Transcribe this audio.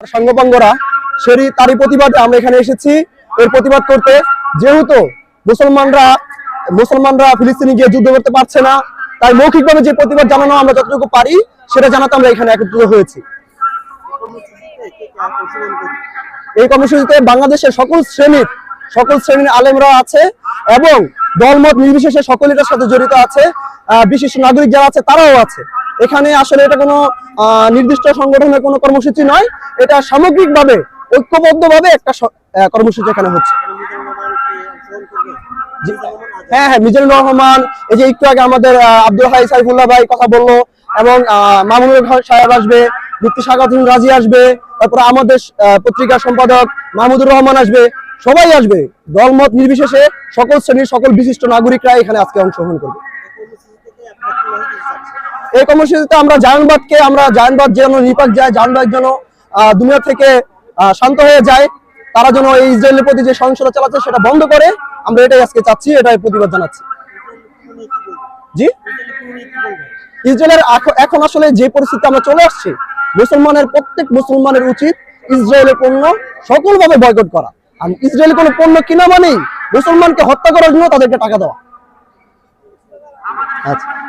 সাঙ্গপাঙ্গরা, সেরই তারই প্রতিবাদে আমরা এখানে এসেছি। এর প্রতিবাদ করতে যেহেতু মুসলমানরা মুসলমানরা ফিলিস্তিনি গিয়ে যুদ্ধ করতে পারছে না, তাই মৌখিকভাবে যে প্রতিবাদ জানানো আমরা যতটুকু পারি, সেটা জানাতে আমরা এখানে একত্রিত হয়েছি। এই কর্মসূচিতে বাংলাদেশের সকল শ্রেণির সকল শ্রেণির আলেমরা আছে এবং দলমত নির্বিশেষে সকল এটার সাথে জড়িত আছে। বিশিষ্ট নাগরিক যারা আছে, তারাও আছে। এখানে আসলে এটা কোনো নির্দিষ্ট সংগঠনের কোনো কর্মসূচি নয়। এটা সামগ্রিকভাবে ঐক্যবদ্ধভাবে একটা কর্মসূচি এখানে হচ্ছে। হ্যাঁ হ্যাঁ মিজানুর রহমান এই যে একটু আগে আমাদের আব্দুল হাই সাইফুল্লাহ ভাই কথা বলল এবং হক সাহেব আসবে মুফতি সাগাতুল রাজি আসবে তারপরে আমাদের আহ, পত্রিকার সম্পাদক মাহমুদুর রহমান আসবে সবাই আসবে। দলমত নির্বিশেষে সকল শ্রেণির সকল বিশিষ্ট নাগরিকরা এখানে আজকে অংশগ্রহণ করবে। এই কর্মসূচিতে আমরা জায়নবাদকে, আমরা জায়নবাদ যেন নিপাক যায়, জায়নবাদ যেন দুনিয়া থেকে শান্ত হয়ে যায়, তারা যেন এই ইসরায়েলের প্রতি যে সহিংসতা চালাচ্ছে সেটা বন্ধ করে, আমরা এটাই আজকে চাচ্ছি, এটাই প্রতিবাদ জানাচ্ছি। জি? ইসরায়েলের এখন আসলে যে পরিস্থিতি আমরা চলে আসছি, মুসলমানের প্রত্যেক মুসলমানের উচিত ইসরায়েলের পণ্য সকলভাবে বয়কট করা। আর ইসরায়েলের কোনো পণ্য কিনা মানেই মুসলমানকে হত্যা করার জন্য তাদেরকে টাকা দেওয়া। আচ্ছা।